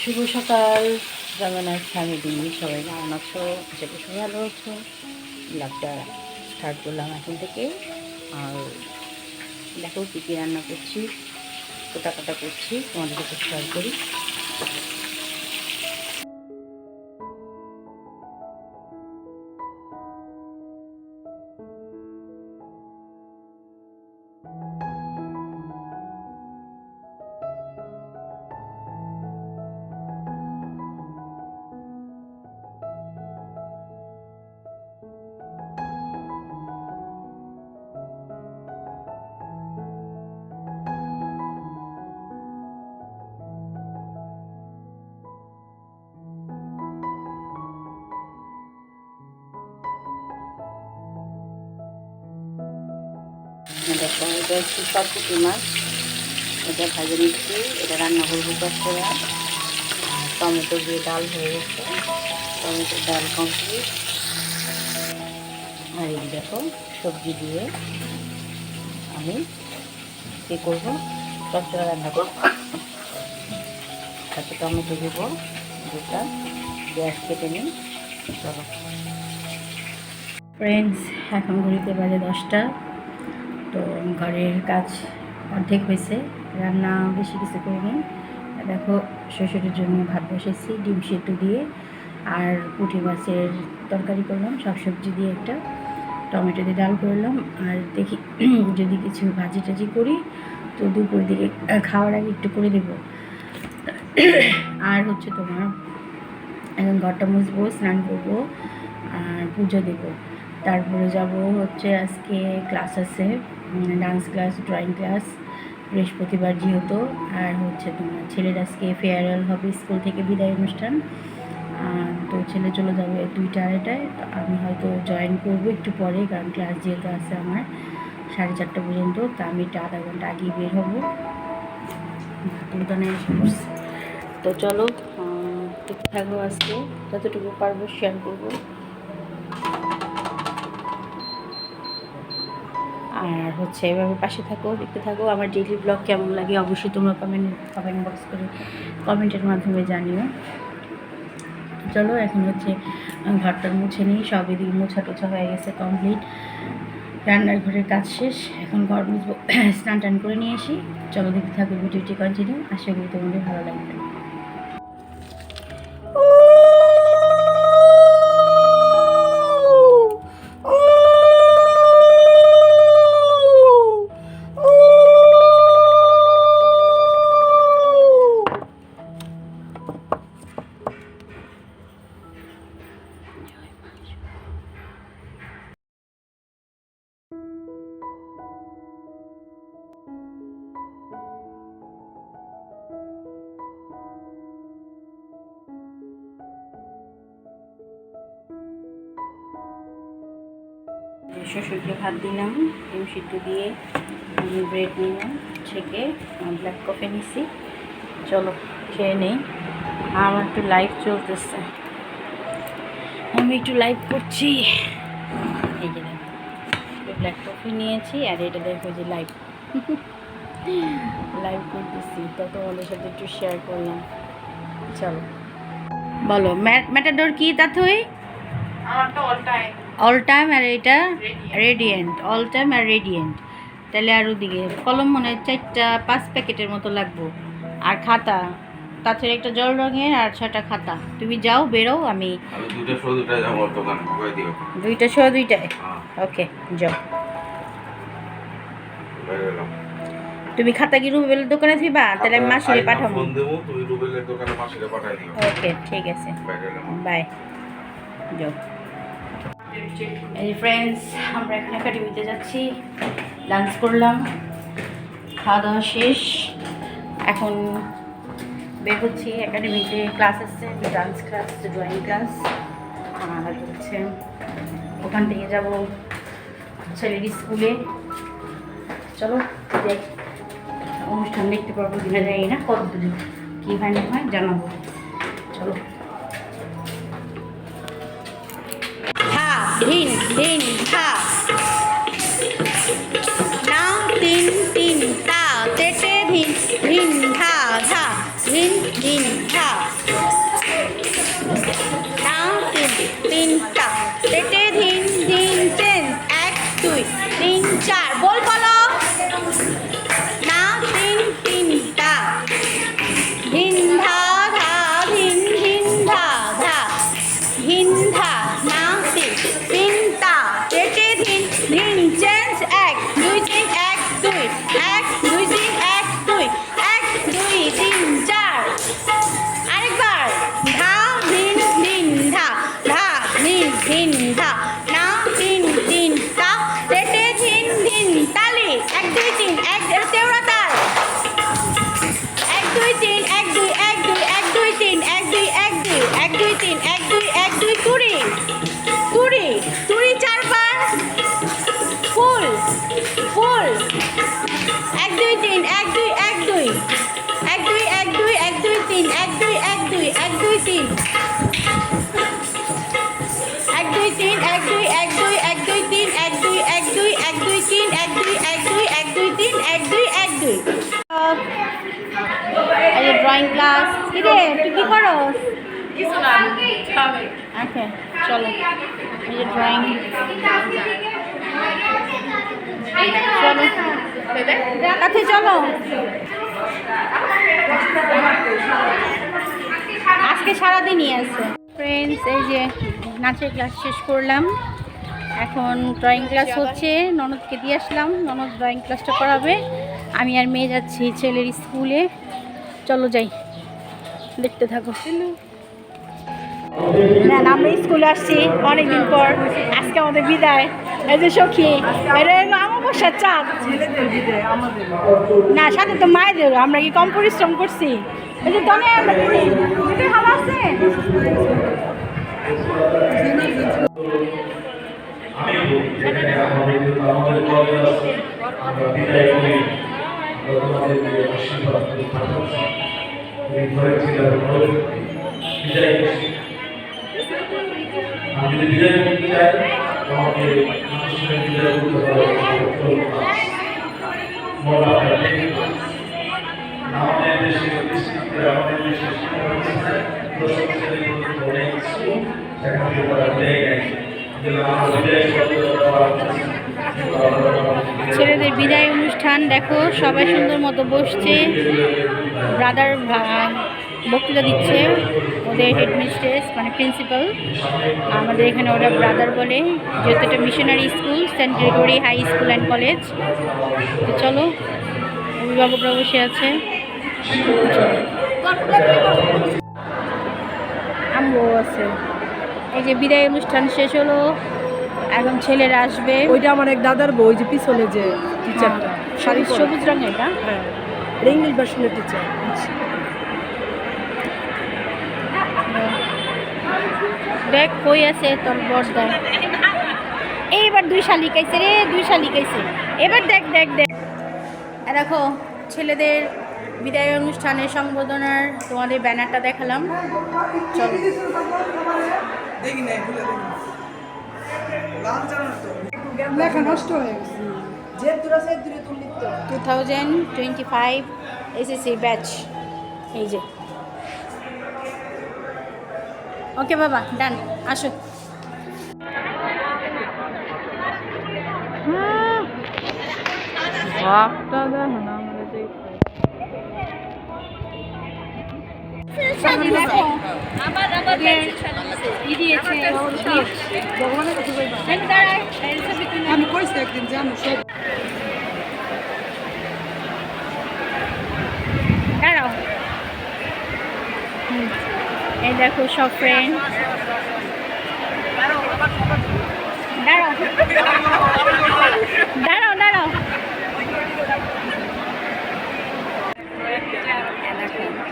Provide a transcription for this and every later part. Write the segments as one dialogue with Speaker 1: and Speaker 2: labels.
Speaker 1: শুভ সকাল। জগন্নাথ ফ্যামিলি সবাই কেমন আছো? আশা করি সবাই ভালো আছো। ব্লগটা স্টার্ট করলাম এখন থেকে। আর দেখো কী কী রান্না করছি কোটা কাটা করছি, তোমাদেরকে শেয়ার করি। দেখো এটা হচ্ছে সরপুটি মাছ। এটা ভাজে নিচ্ছি, এটা রান্না করব করে টমেটো দিয়ে ডাল হয়ে গেছে। টমেটো ডাল কমপ্লিট আর এই দেখো, সবজি দিয়ে আমি কী করব? চচ্চড়া রান্না করব। তাতে টমেটো দেবো, দুটা। পেঁয়াজ কেটে নিই, চলো। ফ্রেন্ডস এখন ঘড়িতে বাজে দশটা। তো ঘরের কাজ অর্ধেক হয়েছে, রান্না বেশি কিছু করিনি। দেখো, শ্বশুরের জন্য ভাত বসেছি, ডিম সেদ্ধ দিয়ে, আর পুঁটি মাছের তরকারি করলাম সব সবজি দিয়ে একটা, টমেটো দিয়ে ডাল করলাম, আর দেখি যদি কিছু ভাজি টাজি করি, তো দুপুর দিকে খাওয়ার আগে একটু করে দেবো আর হচ্ছে তোমার, এখন ঘরটা মুছবো, স্নান করব, আর পুজো দেবো। তারপরে যাব হচ্ছে আজকে ক্লাস আছে। ডান্স ক্লাস ড্রয়িং ক্লাস বৃহস্পতিবার যেহেতু, আর হচ্ছে তোমার ছেলের আজকে ফেয়ারওয়েল হবে স্কুল থেকে বিদায় অনুষ্ঠান। তো ছেলে চলে যাবে দুইটা আড়াইটায়, তো আমি হয়তো জয়েন করব একটু পরে, কারণ ক্লাস যেহেতু আছে আমার সাড়ে চারটা পর্যন্ত, তা আমি একটু আধা ঘণ্টা আগেই বের হব। তো চলো থাকব আজকে। যতটুকু পারব শেয়ার করব। আর হচ্ছে এভাবে পাশে থাকো, দেখতে থাকো। আমার ডেইলি ব্লগ কেমন লাগে অবশ্যই তোমরা কমেন্ট কমেন্ট বক্স করে কমেন্টের মাধ্যমে জানিও। চলো, এখন হচ্ছে ঘরটা মুছে নিই। সব এদিকে মোছা টোছা হয়ে গেছে কমপ্লিট রান্নার ঘরের কাজ শেষ। এখন ঘর মুছবো স্নান টান করে নিয়ে আসি। চলো দেখতে থাকো ভিডিওটি কন্টিনিউ আশা করি তোমাদের ভালো লাগবে। শ্বশুরকে ভাত দিলাম ডিম সিদ্ধ দিয়ে ব্রেড নিলাম ছেঁকে ব্ল্যাক কফি নিছি। চলো, খেয়ে নেই। আমার একটু লাইভ চলতেছে। আমি একটু লাইভ করছি। এই যে ব্ল্যাক কফি নিয়েছি আর এটা দেখো যে লাইভ লাইভ করতেছি। তো তোমাদের সাথে একটু শেয়ার করলাম। চলো। বলো ম্যাটাডোর কি তাথই
Speaker 2: আমারটা অল টাইম
Speaker 1: অল টাইম আর এটা রেডিয়েন্ট অল টাইম আর রেডিয়েন্ট তাহলে আর ওদিকে কলম মনে হয় চারটা পাঁচ প্যাকেটের মতো লাগবো। আর খাতা তাছাড়া একটা জল রঙের আর ছটা খাতা। তুমি যাও বেরো আমি দুইটা শো দুইটায়?
Speaker 3: হ্যাঁ।
Speaker 1: ওকে যাও। তুমি খাতা কি রুবেলের দোকানে থিবা? তাহলে আমি মাসিরে পাঠাবো
Speaker 3: ফোন দেবো তুমি রুবেলের দোকানে মাসিরে পাঠাই দিও।
Speaker 1: ওকে ঠিক আছে। বাই। যাও। এই ফ্রেন্ডস আমরা এখন একাডেমিতে যাচ্ছি লাঞ্চ করলাম খাওয়া দাওয়া শেষ, এখন বের হচ্ছি, একাডেমিতে ক্লাস আসছে ডান্স ক্লাস ড্রয়িং ক্লাস আর হচ্ছে ওখান থেকে যাব ছেলের স্কুলে চলো যাই অনুষ্ঠান দেখতে পারব কিনা যাই না কত দূরে কী হয় না হয় জানাব। চলো। ดินท่า น้งตินตินท่าเต้เต้ดินดินท่าท่าดินดินท่าน้งตินติน ক্লাস কি রে তুই কি করো আচ্ছা চলো। এই যে ড্রয়িং চলো। কাছে চলো। আজকে সারাদিনই আছে। ফ্রেন্ডস এই যে নাচের ক্লাস শেষ করলাম। এখন ড্রয়িং ক্লাস হচ্ছে। ননদকে দিয়ে আসলাম। ননদ ড্রয়িং ক্লাসটা করাবে। আমি আর মেয়ে যাচ্ছি ছেলের স্কুলে চলো যাই। দেখতে থাকো। না না, আমরা স্কুলে আসছি অনেকদিন পর। আজকে আমাদের বিদায়। এই যে সখী এটা হলো আমাবস্যার চাঁদ। না সাথে তো মায়েদের আমরা কি কম পরিশ্রম করছি? এই যে তনে আমরা দিদি দিদি ভালো আছে?
Speaker 4: আমি তোমাদেরকে আশীর্বাদ করে পাঠাচ্ছি তুমি ঘরে ছিল ঘরে বিদায় আমি যদি বিদায় করতে চাই আমাকে মানুষের বিদায় করতে পারো আমাদের দেশে আমাদের দেশে পর্যন্ত অনেক স্কুল সেখান থেকে তারা দেয় গেছে
Speaker 1: ছেলেদের বিদায় অনুষ্ঠান, দেখো, সবাই সুন্দর মতো বসছে। ব্রাদার বক্তৃতা দিচ্ছে ওদের হেডমিস্ট্রেস মানে প্রিন্সিপাল আমাদের এখানে ওরা ব্রাদার বলে, যেহেতু এটা missionary school saint Gregory high school and college তো চলো অভিভাবকরা বসে আছে। আমগো আছে। এই যে বিদায় অনুষ্ঠান শেষ হলো। এখন ছেলেরা আসবে।
Speaker 5: ওইটা আমার এক দাদার বই যে পিছনে যে টিচারটা শাড়ি
Speaker 1: সবুজ রঙের এটা?
Speaker 5: হ্যাঁ এটা ইংলিশ ভার্সনের টিচার
Speaker 1: দেখ কই আছে তোর বর্দা এইবার দুই শালিক আইছে রে দুই শালিক আইছে এবার দেখ দেখ দেখ। দেখো ছেলেদের বিদায় অনুষ্ঠানের সম্বোধনার তোমাদের ব্যানারটা দেখালাম। চলো।
Speaker 5: লেখা নষ্ট হয়ে গেছে। যে দূরা সে দূরে তুললি
Speaker 1: two thousand twenty five SSC batch এই যে। ওকে বাবা ডান আসো।
Speaker 5: আমি কইছি একদিন জানো সব
Speaker 1: দাঁড়াও হুম। এই দেখো সব ফ্রেন্ড দাঁড়াও দাঁড়াও দাঁড়াও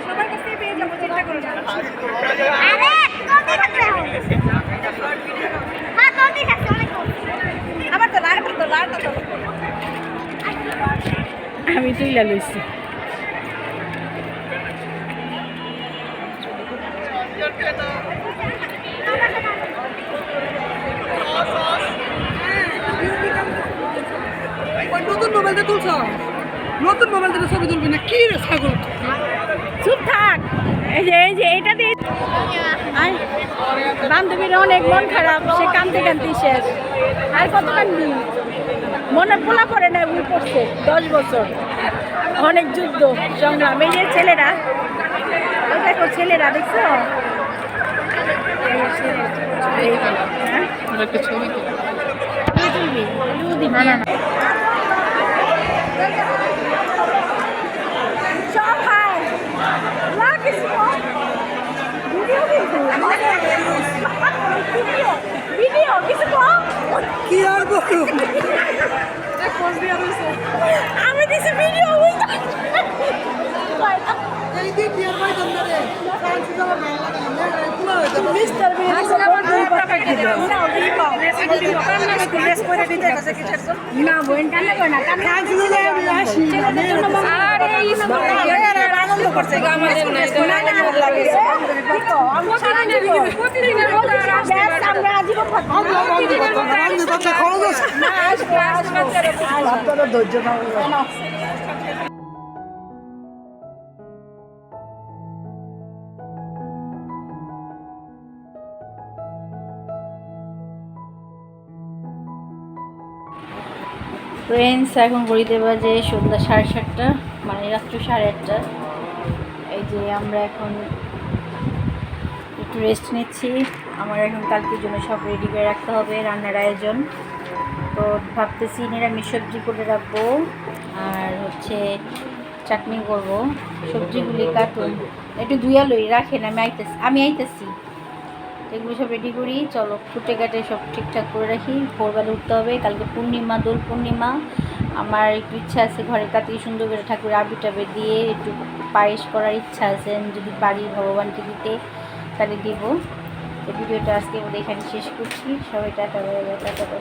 Speaker 5: সবার কাছে পেয়ে যাব চিন্তা করো না। আবার তো লাগ তো লাগ তো
Speaker 1: আমি তুইলা লইছি।
Speaker 5: ওই নতুন মোবাইলটা তুলছ? নতুন মোবাইলটা ছবি তুলবি না কি রে ছাগল?
Speaker 1: চুপ থাক। এই যে এই যে এটা দিয়ে বান্ধবীর অনেক মন খারাপ সে কানতে কানতে শেষ। আর কত কানবি মনে পোলা পড়ে না ভুল করছে। দশ বছর। অনেক যুদ্ধ সংগ্রাম। এই যে ছেলেরা তোর ছেলেরা দেখছ? হ্যাঁ? সব
Speaker 5: কি আর বলব
Speaker 1: আমি দিছি ভিডিও
Speaker 5: হয়ে
Speaker 2: আচ্ছা।
Speaker 1: না বোন কান্না করে না কান্না
Speaker 5: আনন্দ করছে। আপনারা ধৈর্য
Speaker 1: ফ্রেন্ডস এখন ঘড়িতে বাজে সন্ধ্যা সাড়ে সাতটা মানে রাত্র সাড়ে আটটা যে আমরা এখন একটু রেস্ট নিচ্ছি। আমার এখন কালকের জন্য সব রেডি করে রাখতে হবে, রান্নার আয়োজন। তো ভাবতেছি নিরামিষ সবজি করে রাখব, আর হচ্ছে চাটনি করব। সবজিগুলি কাটুন। একটু ধুয়া লই রাখেন, আমি আইতেছি আমি আইতেছি। এগুলো সব রেডি করি। চলো, ফুটে কাটে সব ঠিকঠাক করে রাখি। ভোরবেলা উঠতে হবে, কালকে পূর্ণিমা, দোল পূর্ণিমা। আমার একটু ইচ্ছা আছে ঘরে কাটি সুন্দর করে ঠাকুর আবি টাবে দিয়ে একটু পায়েস করার ইচ্ছা আছে, যদি পারি ভগবানকে দিতে, তাহলে দেবো। এই ভিডিওটা আজকে এখানে শেষ করছি। সবাই টাটা টাটা